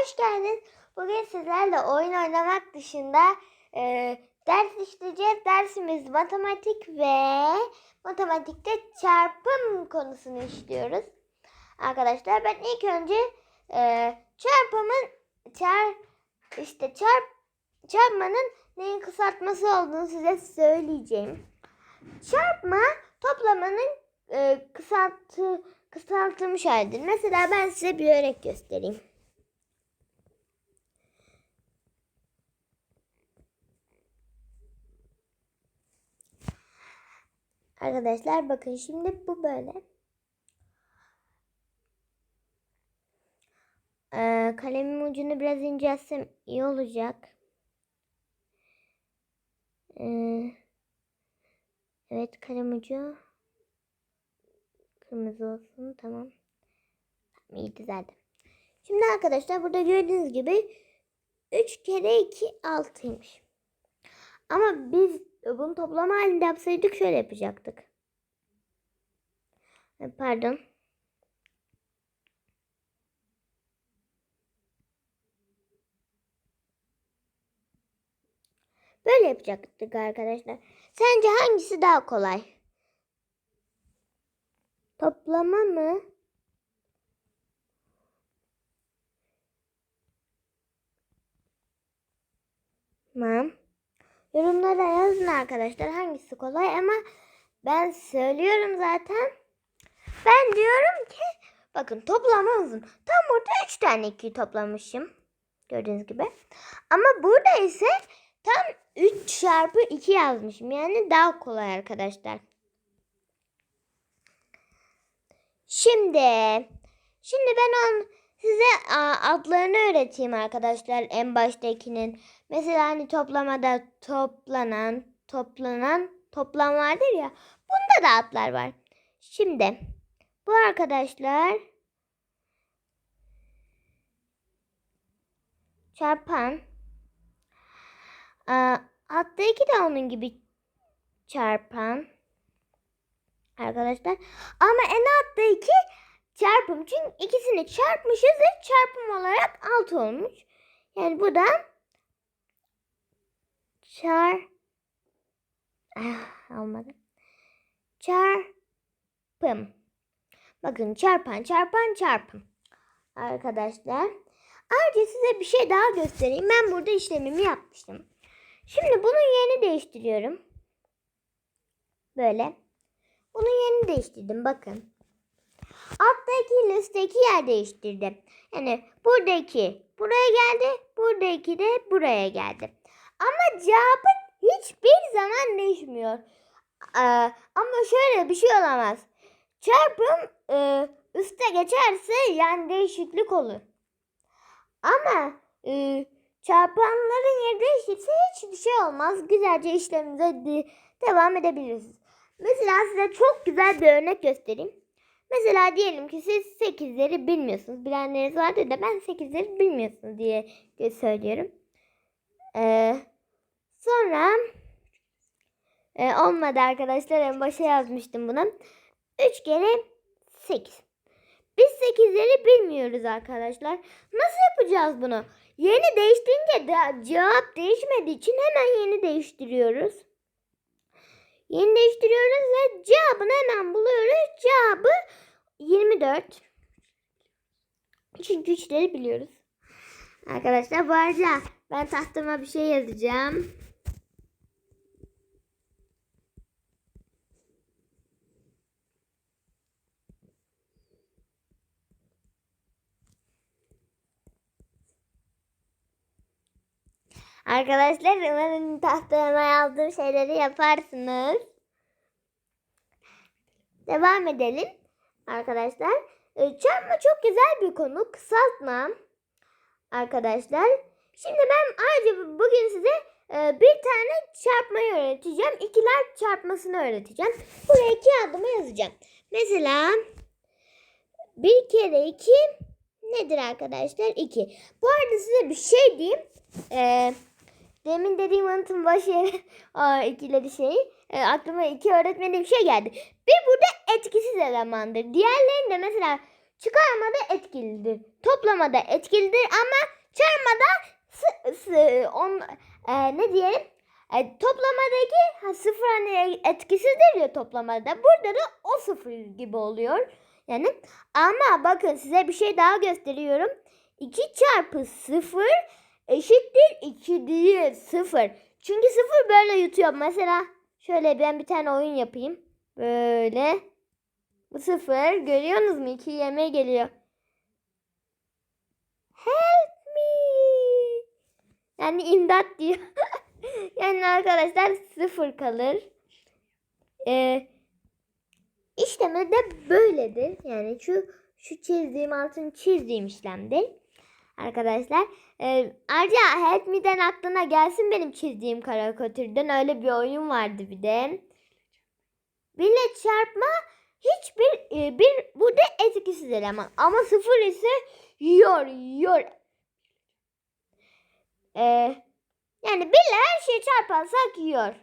hoş geldiniz. Bugün sizlerle oyun oynamak dışında e, ders işleyeceğiz. Dersimiz matematik ve matematikte çarpım konusunu işliyoruz. Arkadaşlar ben ilk önce e, çarpımın çar işte çarp çarpmanın neyin kısaltması olduğunu size söyleyeceğim. Çarpma toplamanın e, kısaltı kısaltılmış halidir. Mesela ben size bir örnek göstereyim. Arkadaşlar bakın şimdi bu böyle. Ee, kalemin ucunu biraz inceltsem iyi olacak. Ee, evet kalem ucu kırmızı olsun tamam. Tamam iyi düzeldi. Şimdi arkadaşlar burada gördüğünüz gibi 3 kere 2 6'ymış. Ama biz bunu toplama halinde yapsaydık şöyle yapacaktık. E, Pardon. Böyle yapacaktık arkadaşlar. Sence hangisi daha kolay? Toplama mı? Tamam. Yorumlara yazın arkadaşlar hangisi kolay ama ben söylüyorum zaten. Ben diyorum ki bakın toplama uzun. Tam burada 3 tane 2 toplamışım. Gördüğünüz gibi. Ama burada ise tam 3 çarpı 2 yazmışım. Yani daha kolay arkadaşlar. Şimdi şimdi ben on size adlarını öğreteyim arkadaşlar en baştakinin. Mesela hani toplamada toplanan, toplanan, toplam vardır ya. Bunda da adlar var. Şimdi bu arkadaşlar çarpan Aa, alttaki de onun gibi çarpan arkadaşlar. Ama en alttaki çarpım. Çünkü ikisini çarpmışız ve çarpım olarak 6 olmuş. Yani bu da çar ah, olmadı. Çarpım. Bakın çarpan çarpan çarpım. Arkadaşlar. Ayrıca size bir şey daha göstereyim. Ben burada işlemimi yapmıştım. Şimdi bunun yerini değiştiriyorum. Böyle. Bunun yerini değiştirdim. Bakın. Alttaki ile üstteki yer değiştirdim. Yani buradaki buraya geldi. Buradaki de buraya geldi. Ama cevabın hiçbir zaman değişmiyor. Ee, ama şöyle bir şey olamaz. Çarpım e, üste geçerse yani değişiklik olur. Ama e, çarpanların yeri değişirse hiçbir şey olmaz. Güzelce işlemimize de, devam edebilirsiniz. Mesela size çok güzel bir örnek göstereyim. Mesela diyelim ki siz 8'leri bilmiyorsunuz. Bilenleriniz vardır da ben 8'leri bilmiyorsunuz diye söylüyorum. Ee, sonra e, olmadı arkadaşlar. En başa yazmıştım bunu. 3 kere 8. Biz 8'leri bilmiyoruz arkadaşlar. Nasıl yapacağız bunu? Yeni değiştirince de cevap değişmediği için hemen yeni değiştiriyoruz. Yeni değiştiriyoruz ve cevabını hemen buluyoruz. Cevabı 24. Çünkü üçleri biliyoruz. Arkadaşlar bu arada ben tahtama bir şey yazacağım. Arkadaşlar umarım tahtama yazdığım şeyleri yaparsınız. Devam edelim arkadaşlar. Ee, Çarpma çok güzel bir konu. Kısaltma arkadaşlar. Şimdi ben ayrıca bugün size e, bir tane çarpmayı öğreteceğim. İkiler çarpmasını öğreteceğim. Buraya iki adımı yazacağım. Mesela bir kere iki nedir arkadaşlar? İki. Bu arada size bir şey diyeyim. Ee, demin dediğim anıtın başı o ikileri şey. E, aklıma iki öğretmediğim şey geldi. Bir burada etkisiz elemandır. Diğerlerinde mesela çıkarmada etkilidir. Toplamada etkilidir ama çarpmada sı, sı, on, e, ne diyelim? E, toplamadaki ha, sıfır hani etkisizdir ya toplamada. Burada da o sıfır gibi oluyor. Yani ama bakın size bir şey daha gösteriyorum. 2 çarpı 0 eşittir 2 değil 0. Çünkü 0 böyle yutuyor. Mesela şöyle ben bir tane oyun yapayım. Böyle. Bu 0 görüyorsunuz mu? 2 yemeğe geliyor. Help me. Yani imdat diyor. yani arkadaşlar 0 kalır. Ee, işlemi de böyledir. Yani şu şu çizdiğim altın çizdiğim işlemdir. Arkadaşlar e, ayrıca Help Me'den aklına gelsin benim çizdiğim karikatürden öyle bir oyun vardı bir de. Birle çarpma hiçbir e, bir burada etkisiz eleman ama sıfır ise yiyor yiyor. E, yani birle her şeyi çarparsak yiyor.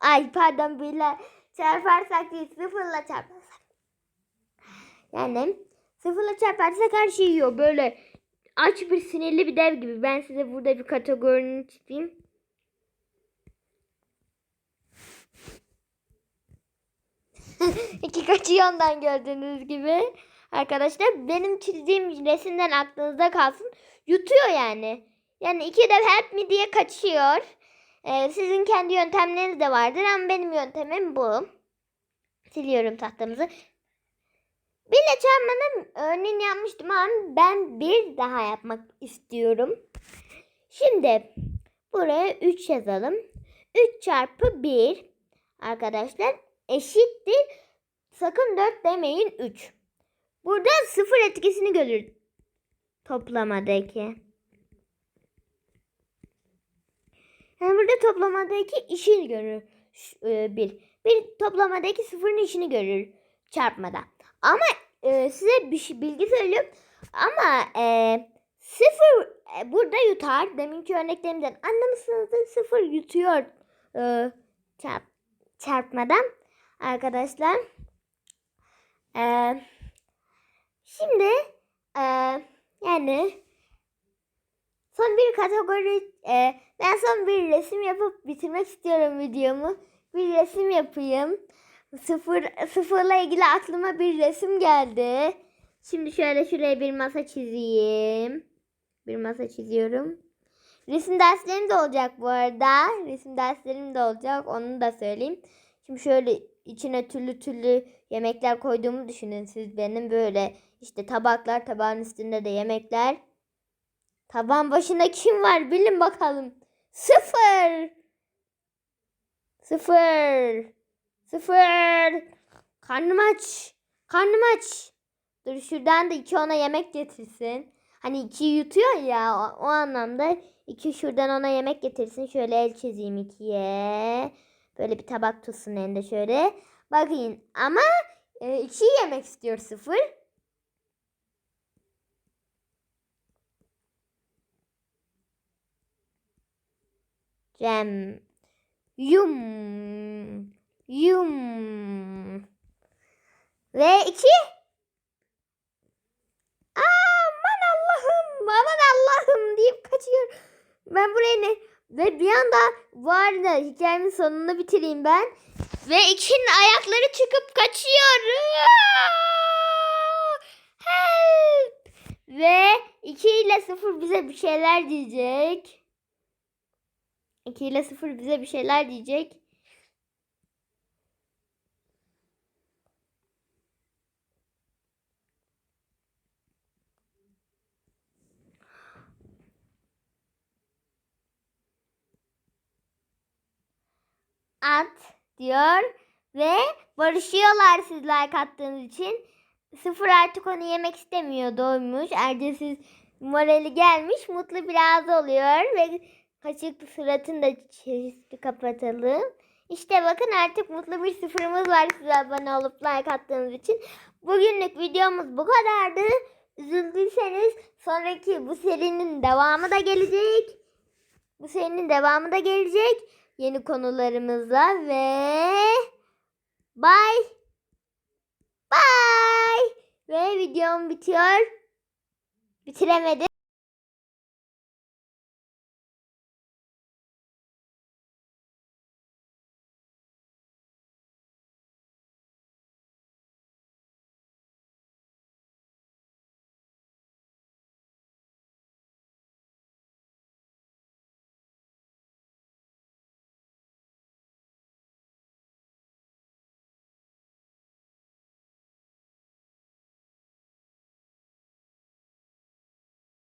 Ay pardon birle çarparsak değil sıfırla çarparsak. Yani sıfırla çarparsak her şeyi yiyor. Böyle aç bir sinirli bir dev gibi. Ben size burada bir kategorini çizeyim. İki kaçıyor ondan gördüğünüz gibi. Arkadaşlar benim çizdiğim resimden aklınızda kalsın. Yutuyor yani. Yani iki dev help me diye kaçıyor. Ee, sizin kendi yöntemleriniz de vardır ama benim yöntemim bu. Siliyorum tahtamızı. Birle çarpmanın örneğini yapmıştım ama ben bir daha yapmak istiyorum. Şimdi buraya 3 yazalım. 3 çarpı 1 arkadaşlar eşittir. Sakın 4 demeyin 3. Burada sıfır etkisini görür toplamadaki. Yani burada toplamadaki işini görür. e, bir. Bir toplamadaki sıfırın işini görür çarpmada. Ama e, size bir şey, bilgi söylüyorum. Ama e, sıfır e, burada yutar. Deminki örneklerimden anlamışsınızdır. Sıfır yutuyor e, çarp, çarpmadan. Arkadaşlar. E, şimdi e, yani son bir kategori e, ben son bir resim yapıp bitirmek istiyorum videomu. Bir resim yapayım. Sıfır, sıfırla ilgili aklıma bir resim geldi. Şimdi şöyle şuraya bir masa çizeyim. Bir masa çiziyorum. Resim derslerim de olacak bu arada. Resim derslerim de olacak. Onu da söyleyeyim. Şimdi şöyle içine türlü türlü yemekler koyduğumu düşünün siz benim böyle işte tabaklar tabağın üstünde de yemekler. Taban başında kim var bilin bakalım. Sıfır. Sıfır. Sıfır. Karnım aç. Karnım aç. Dur şuradan da iki ona yemek getirsin. Hani iki yutuyor ya o, o anlamda iki şuradan ona yemek getirsin. Şöyle el çizeyim ikiye. Böyle bir tabak tutsun elinde şöyle. Bakın ama e, iki yemek istiyor sıfır. Cem. Yum. Yum. Ve iki. Aman Allah'ım. Aman Allah'ım deyip kaçıyor. Ben buraya ne? Ve bir anda bu arada hikayemin sonunu bitireyim ben. Ve ikinin ayakları çıkıp kaçıyor. Help. Ve 2 ile 0 bize bir şeyler diyecek. 2 ile 0 bize bir şeyler diyecek. At diyor ve barışıyorlar siz like attığınız için. Sıfır artık onu yemek istemiyor doymuş. Ercesiz morali gelmiş mutlu biraz oluyor ve kaşık suratını da çizgi kapatalım. İşte bakın artık mutlu bir sıfırımız var size abone olup like attığınız için. Bugünlük videomuz bu kadardı. Üzüldüyseniz sonraki bu serinin devamı da gelecek. Bu serinin devamı da gelecek yeni konularımızla ve bye bye Ve videom bitiyor. Bitiremedim.